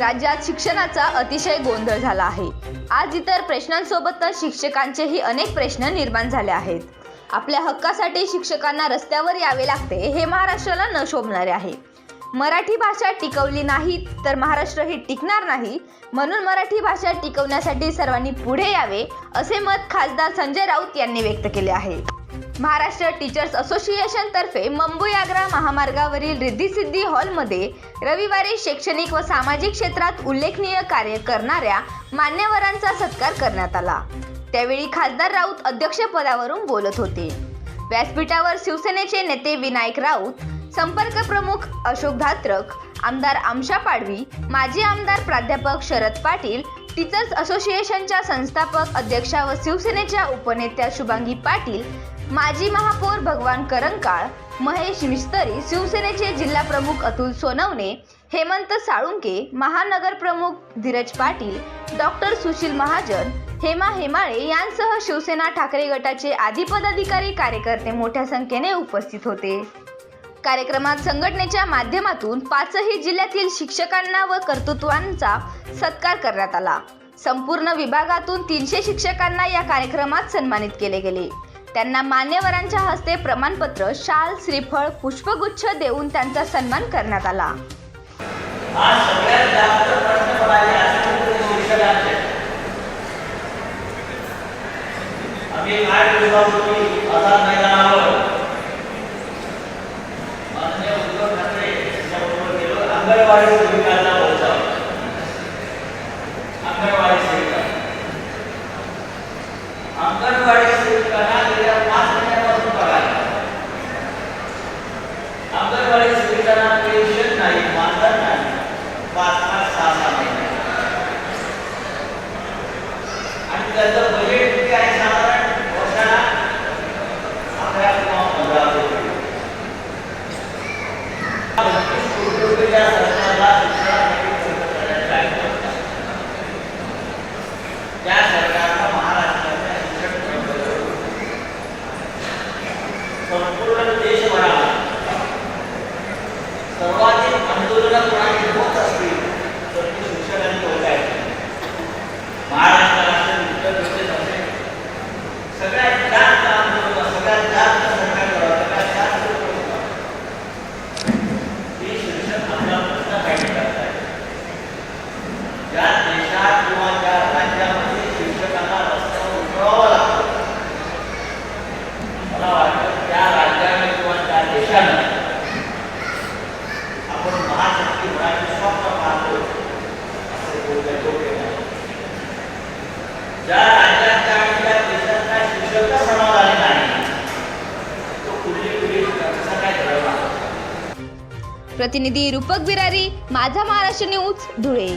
राज्यात शिक्षणाचा अतिशय गोंधळ झाला आहे. आज इतर प्रश्नांसोबतच शिक्षकांचेही अनेक प्रश्न निर्माण झाले आहेत. आपल्या हक्कासाठी शिक्षकांना रस्त्यावर यावे लागते हे महाराष्ट्राला न शोभणारे आहे. मराठी भाषा टिकवली नाही तर महाराष्ट्र हे टिकणार नाही. म्हणून मराठी भाषा टिकवण्यासाठी सर्वांनी पुढे यावे असे मत खासदार संजय राऊत यांनी व्यक्त केले आहे. महाराष्ट्र टीचर्स असोसिएशन तर्फे मुंबई आग्रा महामार्गावरील रिद्धीसिद्धी हॉलमध्ये रविवारी शैक्षणिक व सामाजिक क्षेत्रात उल्लेखनीय कार्य करणाऱ्या मान्यवरांचा सत्कार करण्यात आला. त्यावेळी खासदार राऊत अध्यक्षपदावरून बोलत होते. व्यासपीठावर शिवसेनेचे नेते विनायक राऊत संपर्क प्रमुख अशोक धात्रक आमदार आमशा पाडवी माजी आमदार प्राध्यापक शरद पाटील टीचर्स असोसिएशनच्या संस्थापक अध्यक्षा व शिवसेनेच्या उपनेत्या शुभांगी पाटील माजी महापौर भगवान करंकाळ महेश विस्तरी शिवसेनेचे जिल्हा प्रमुख अतुल सोनवणे हेमंत साळुंके महानगर प्रमुख धीरज पाटील डॉक्टर सुशील महाजन हेमा हेमाळे यांसह शिवसेना ठाकरे गटाचे आदी पदाधिकारी कार्यकर्ते मोठ्या संख्येने उपस्थित होते. कार्यक्रमात संघटनेच्या माध्यमातून पाचही जिल्ह्यातील शिक्षकांना व कर्तृत्वांचा सत्कार करण्यात आला. संपूर्ण विभागातून तीनशे शिक्षकांना या कार्यक्रमात सन्मानित केले गेले. त्यांना मान्यवरांच्या हस्ते प्रमाणपत्र शाल श्रीफळ पुष्पगुच्छ देऊन त्यांचा सन्मान करण्यात आला. प्रतिनिधी रूपक बिरारी माझा महाराष्ट्र न्यूज धुळे.